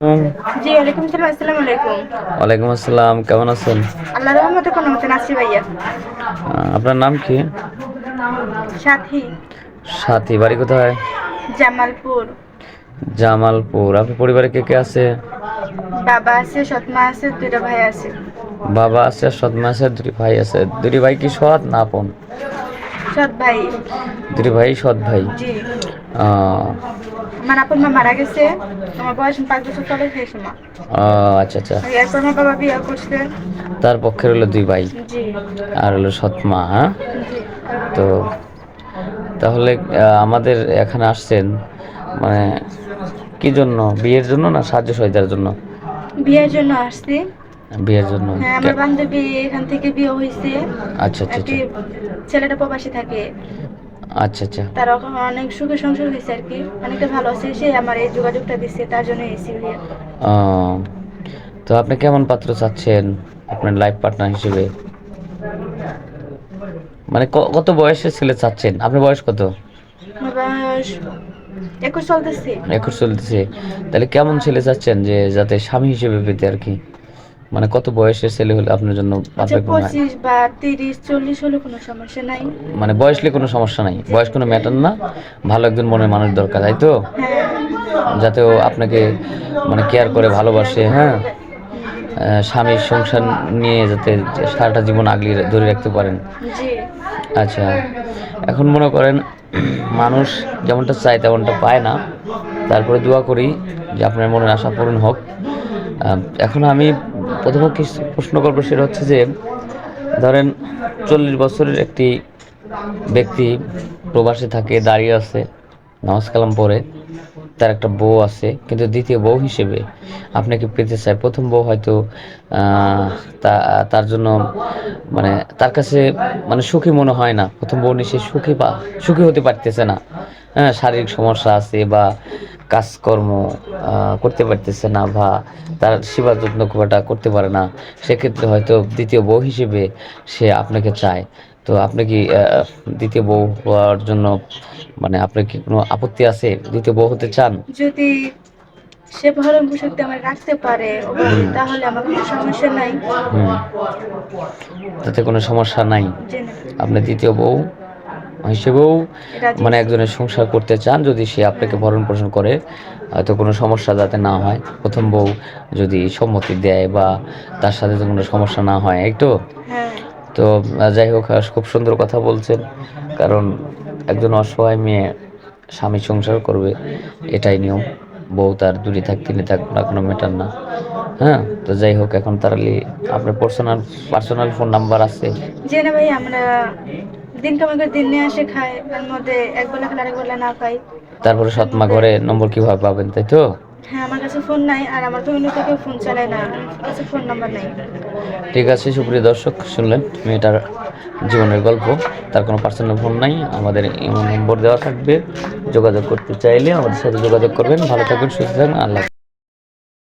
জি ওয়ালাইকুম আসসালাম আসসালামু আলাইকুম। ওয়ালাইকুম আসসালাম কেমন আছেন? আল্লাহ রহমতে কোনো মতে আছি ভাইয়া। আপনার নাম কি? সাথী। সাথী বাড়ি কোথায়? জামালপুর। জামালপুর আপনার পরিবারে কে কে আছে? বাবা আছে সৎমা আছে দুইটা ভাই আছে। বাবা আছে সৎমা আছে দুটি ভাই আছে। দুটি ভাই কি সৎ না আপন? সৎ ভাই। দুটি ভাই সৎ ভাই। জি। আমার আপন মা মারা গেছে। আমার বয়স পাঁচ বছর চলে সেই সময় আচ্ছা আচ্ছা। এরপর আমার বাবা বিয়ে করছে। তার পক্ষে হলো দুই ভাই। আর হলো সৎমা হ্যাঁ? তো তাহলে আমাদের এখানে আসছেন মানে কি জন্য? বিয়ের জন্য না সাহায্য সহায়তার জন্য? বিয়ের জন্য আসছি। বিয়ের জন্য। হ্যাঁ আমার বান্ধবী এখান থেকে বিয়ে হয়েছে। আচ্ছা আচ্ছা আচ্ছা। ছেলেটা প্রবাসী থাকে। আচ্ছা আচ্ছা। তার ওখানে অনেক সুখে সংসার হয়েছে আর কি। অনেকটা ভালো আছে সে আমার এই যোগাযোগটা দিচ্ছে তার জন্য এসেছি বিয়ে তো আপনি কেমন পাত্র চাচ্ছেন আপনার লাইফ পার্টনার হিসেবে? মানে কত বয়সের ছেলে চাচ্ছেন? আপনার বয়স কত? একুশ চলতেছে। একুশ চলতেছে। তাহলে কেমন ছেলে চাচ্ছেন যে যাতে স্বামী হিসেবে পেতে আর কি? মানে কত বয়সের ছেলে হলে আপনার জন্য আচ্ছা পঁচিশ বা তিরিশ চল্লিশ হলে কোনো সমস্যা নাই। মানে বয়সলে কোনো সমস্যা নাই। বয়স কোনো ম্যাটার না। ভালো একজন মনের মানুষ দরকার তাই তো? হ্যাঁ। যাতে ও আপনাকে মানে কেয়ার করে ভালোবাসে হ্যাঁ? স্বামীর সংসার নিয়ে যাতে সারাটা জীবন আগলিয়ে ধরে রাখতে পারেন। আচ্ছা এখন মনে করেন মানুষ যেমনটা চায় তেমনটা পায় না। তারপরে দোয়া করি যে আপনার মনের আশা পূরণ হোক। এখন আমি প্রথমে প্রশ্ন করব সেটা হচ্ছে যে, ধরেন চল্লিশ বছরের একটি ব্যক্তি প্রবাসে থাকে, দাঁড়িয়ে আছে, নামাজ কালাম পরে তার একটা বউ আছে, কিন্তু দ্বিতীয় বউ হিসেবে আপনাকে পেতে চায়? প্রথম বউ হয়তো তার জন্য মানে তার কাছে মানে সুখী মনে হয় না। প্রথম বউ সে সুখী বা, সুখী হতে পারতেছে না। হ্যাঁ শারীরিক সমস্যা আছে বা কাজকর্ম করতে পারতেছে না বা তার সেবা যত্ন খুব একটা করতে পারে না সেক্ষেত্রে হয়তো দ্বিতীয় বউ হিসেবে সে আপনাকে চায়। তো আপনি কি দ্বিতীয় বউ হওয়ার জন্য মানে আপনার কি কোনো আপত্তি আছে? দ্বিতীয় বউ হতে চান? যদি সে ভরণ পোষকতে আমার রাখতে পারে। তাহলে আমার কোনো সমস্যা নাই। তাতে কোনো সমস্যা নাই? আপনি দ্বিতীয় বউ? হিসেবেও মানে একজনের সংসার করতে চান যদি সে আপনাকে ভরণ পোষণ করে হয়তো কোনো সমস্যা যাতে না হয়। প্রথম বউ যদি সম্মতি দেয় বা তার সাথে তো কোনো সমস্যা না হয় একটু হ্যাঁ। তো যাই হোক খুব সুন্দর কথা বলছেন। কারণ একজন অসহায় মেয়ে স্বামী সংসার করবে এটাই নিয়ম। বউ তার দূরে থাক তিনি থাক না কোনো মেটার না। হ্যাঁ? তো যাই হোক এখন তাহলে আপনার পার্সোনাল পার্সোনাল ফোন নাম্বার আছে? জেনে ভাই আমরা দিন কামাই করে দিন নিয়ে আসে খাই তার মধ্যে এক বেলা খেলে আরেক বেলা না পাই তারপরে সৎমা ঘরে নম্বর কীভাবে পাবেন তাই তো? হ্যাঁ আমার কাছে ফোন নাই আর আমার ফ্যামিলি থেকে ফোন চালায় না আমার কাছে ফোন নাম্বার নাই। ঠিক আছে সুপ্রিয় দর্শক শুনলেন মেয়েটার জীবনের গল্প। তার কোনো পার্সোনাল ফোন নাই আমাদের নম্বর দেওয়া থাকবে। যোগাযোগ করতে চাইলে আমাদের সাথে যোগাযোগ করবেন। ভালো থাকবেন সুস্থ থাকবেন আল্লাহ।